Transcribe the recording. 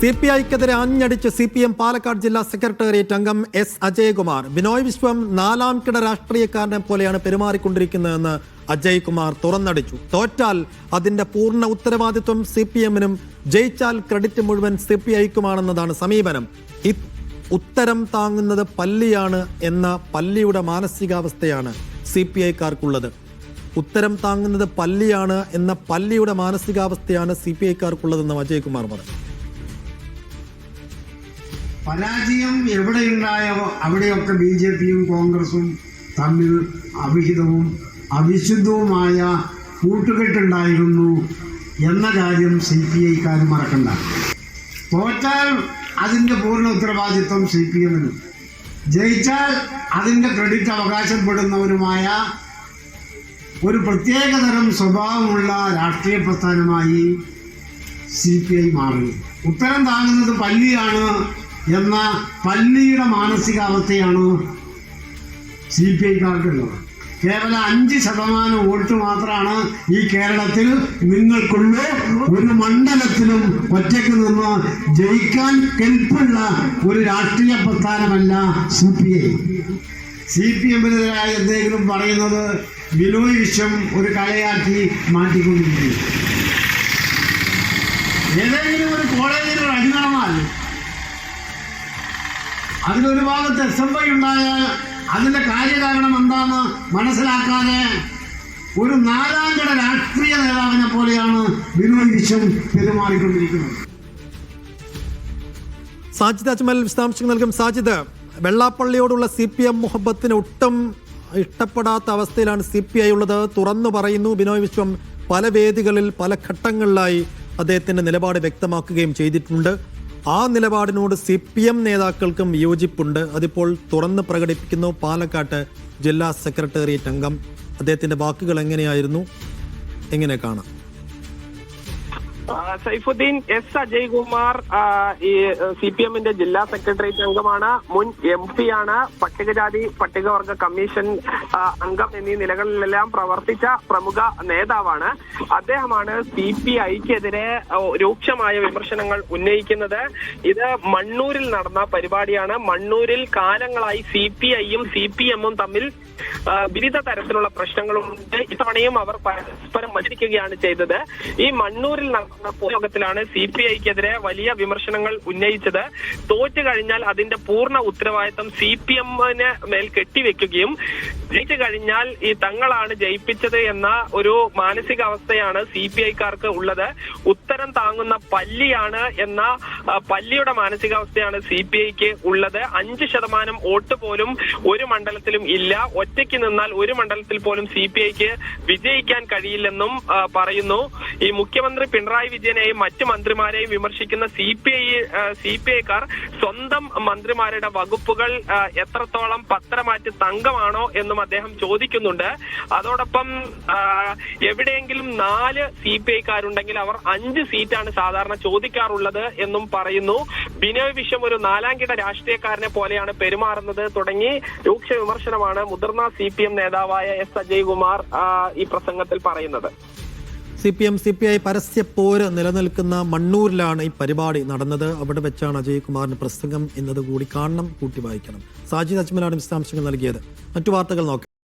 C P ഐക്കെതിരെ ആഞ്ഞടിച്ച് C P M Palakkad ജില്ലാ സെക്രട്ടേറിയറ്റ് അംഗം എസ് അജയ്കുമാർ. ബിനോയ് വിശ്വം നാലാം കിട രാഷ്ട്രീയക്കാരനെ പോലെയാണ് പെരുമാറിക്കൊണ്ടിരിക്കുന്നതെന്ന് അജയ് കുമാർ തുറന്നടിച്ചു. തോറ്റാൽ അതിന്റെ പൂർണ ഉത്തരവാദിത്വം സി പി എമ്മിനും ജയിച്ചാൽ ക്രെഡിറ്റ് മുഴുവൻ സി പി ഐക്കുമാണെന്നതാണ് സമീപനം ഉത്തരം താങ്ങുന്നത് പല്ലിയാണ് എന്ന പല്ലിയുടെ മാനസികാവസ്ഥയാണ് സി പി ഐക്കാർക്കുള്ളത് ഉത്തരം താങ്ങുന്നത് പല്ലിയാണ് എന്ന പല്ലിയുടെ മാനസികാവസ്ഥയാണ് സി പി ഐക്കാർക്കുള്ളതെന്നും അജയ്കുമാർ പറഞ്ഞു. പരാജയം എവിടെയുണ്ടായോ അവിടെയൊക്കെ ബി ജെ പിയും കോൺഗ്രസും തമ്മിൽ അവിഹിതവും അവിശുദ്ധവുമായ കൂട്ടുകെട്ടുണ്ടായിരുന്നു എന്ന കാര്യം സി പി ഐക്കാർ മറക്കണ്ട. തോറ്റാൽ അതിന്റെ പൂർണ ഉത്തരവാദിത്വം സി പി എമ്മിനും. ജയിച്ചാൽ അതിന്റെ ക്രെഡിറ്റ് അവകാശപ്പെടുന്നവരുമായ ഒരു പ്രത്യേകതരം സ്വഭാവമുള്ള രാഷ്ട്രീയ പ്രസ്ഥാനമായി സി പി ഐ മാറി. ഉത്തരം താങ്ങുന്നത് പല്ലിയാണ് എന്ന പല്ലിയുടെ മാനസികാവസ്ഥയാണ് സി പി ഐക്കാർക്കുള്ളത്. കേവലം അഞ്ച് ശതമാനം വോട്ട് മാത്രമാണ് ഈ കേരളത്തിൽ നിങ്ങൾക്കുള്ള. ഒരു മണ്ഡലത്തിലും ഒറ്റയ്ക്ക് നിന്ന് ജയിക്കാൻ കെൽപ്പുള്ള ഒരു രാഷ്ട്രീയ പ്രസ്ഥാനമല്ല C P I. C P എമ്മിനെതിരായ എന്തെങ്കിലും പറയുന്നത് ബിനോയ് വിശ്വം ഒരു കലയാക്കി മാറ്റിക്കൊണ്ടിരിക്കുന്നു. ഏതെങ്കിലും ഒരു കോളേജിൽ ഒരു അതിലൊരു ഭാഗത്ത് എസ് എം ഐ ഉണ്ടായാൽ അതിന്റെ കാര്യകാരണം എന്താന്ന് മനസ്സിലാക്കാതെ ഒരു നാലാംകിട രാഷ്ട്രീയ നേതാവിനെ പോലെയാണ് വിശ്വം പെരുമാറിക്കൊണ്ടിരിക്കുന്നത്. സാജിദ് അജ്മൽ വിശദാംശങ്ങൾ നൽകും. സാജിദ് വെള്ളാപ്പള്ളിയോടുള്ള സി പി എം മുഹബത്തിന് ഒട്ടും ഇഷ്ടപ്പെടാത്ത അവസ്ഥയിലാണ് സി പി ഐ ഉള്ളത്. തുറന്നു പറയുന്നു ബിനോയ് വിശ്വം പല വേദികളിൽ പല ഘട്ടങ്ങളിലായി അദ്ദേഹത്തിന്റെ നിലപാട് വ്യക്തമാക്കുകയും ചെയ്തിട്ടുണ്ട്. ആ നിലപാടിനോട് സി പി എം നേതാക്കൾക്കും വിയോജിപ്പുണ്ട്. അതിപ്പോൾ തുറന്ന് പ്രകടിപ്പിക്കുന്നു പാലക്കാട്ട് ജില്ലാ സെക്രട്ടേറിയറ്റ് അംഗം. അദ്ദേഹത്തിന്റെ വാക്കുകൾ എങ്ങനെയായിരുന്നു? എങ്ങനെ കാണാം? സൈഫുദ്ദീൻ എസ് അജയ് കുമാർ ഈ സി പി എമ്മിന്റെ ജില്ലാ സെക്രട്ടേറിയറ്റ് അംഗമാണ് മുൻ എം പി ആണ്. പട്ടികജാതി പട്ടികവർഗ കമ്മീഷൻ അംഗം എന്നീ നിലകളിലെല്ലാം പ്രവർത്തിച്ച പ്രമുഖ നേതാവാണ്. അദ്ദേഹമാണ് സി പി ഐക്കെതിരെ രൂക്ഷമായ വിമർശനങ്ങൾ ഉന്നയിക്കുന്നത്. ഇത് മണ്ണൂരിൽ നടന്ന പരിപാടിയാണ്. മണ്ണൂരിൽ കാലങ്ങളായി സി പി ഐയും സി പി എമ്മും തമ്മിൽ വിവിധ തരത്തിലുള്ള പ്രശ്നങ്ങളുണ്ട്. ഇത്തവണയും അവർ പരസ്പരം മത്സരിക്കുകയാണ് ചെയ്തത്. ഈ മണ്ണൂരിൽ നടന്ന പൊതുയോഗത്തിലാണ് സി പി ഐക്കെതിരെ വലിയ വിമർശനങ്ങൾ ഉന്നയിച്ചത്. തോറ്റു കഴിഞ്ഞാൽ അതിന്റെ പൂർണ ഉത്തരവാദിത്തം സി പി എമ്മിന് മേൽ കെട്ടിവെക്കുകയും ജയിച്ചു കഴിഞ്ഞാൽ ഈ തങ്ങളാണ് ജയിപ്പിച്ചത് എന്ന ഒരു മാനസികാവസ്ഥയാണ് സി പി ഐക്കാർക്ക് ഉള്ളത്. ഉത്തരം താങ്ങുന്ന പല്ലിയാണ് എന്ന പല്ലിയുടെ മാനസികാവസ്ഥയാണ് സി പി ഐക്ക് ഉള്ളത്. അഞ്ച് ശതമാനം വോട്ട് പോലും ഒരു മണ്ഡലത്തിലും ഇല്ല. ഒറ്റയ്ക്ക് നിന്നാൽ ഒരു മണ്ഡലത്തിൽ പോലും സി പി ഐക്ക് വിജയിക്കാൻ കഴിയില്ലെന്നും പറയുന്നു. ഈ മുഖ്യമന്ത്രി പിണറായി വിജയനെയും മറ്റ് മന്ത്രിമാരെയും വിമർശിക്കുന്ന C P I C P ഐക്കാർ സ്വന്തം മന്ത്രിമാരുടെ വകുപ്പുകൾ എത്രത്തോളം പത്രമാറ്റി തങ്കമാണോ എന്നും അദ്ദേഹം ചോദിക്കുന്നുണ്ട്. അതോടൊപ്പം എവിടെയെങ്കിലും നാല് സി പി ഐക്കാരുണ്ടെങ്കിൽ അവർ അഞ്ച് സീറ്റാണ് സാധാരണ ചോദിക്കാറുള്ളത് എന്നും പറയുന്നു. ബിനോയ് വിശ്വം ഒരു നാലാംകിട രാഷ്ട്രീയക്കാരനെ പോലെയാണ് പെരുമാറുന്നത് തുടങ്ങി രൂക്ഷ വിമർശനമാണ് മുതിർന്ന സി പി എം നേതാവായ എസ് അജയ് കുമാർ ഈ പ്രസംഗത്തിൽ പറയുന്നത്. C P M C P I പരസ്യപ്പോര് നിലനിൽക്കുന്ന മണ്ണൂരിലാണ് ഈ പരിപാടി നടന്നത്. അവിടെ വെച്ചാണ് അജയ് കുമാറിന്റെ പ്രസംഗം എന്നത് കൂടി കാണണം കൂട്ടി വായിക്കണം. സാജിദ് അജ്മലാണ് വിശദാംശങ്ങൾ നൽകിയത്. മറ്റു വാർത്തകൾ നോക്കാം.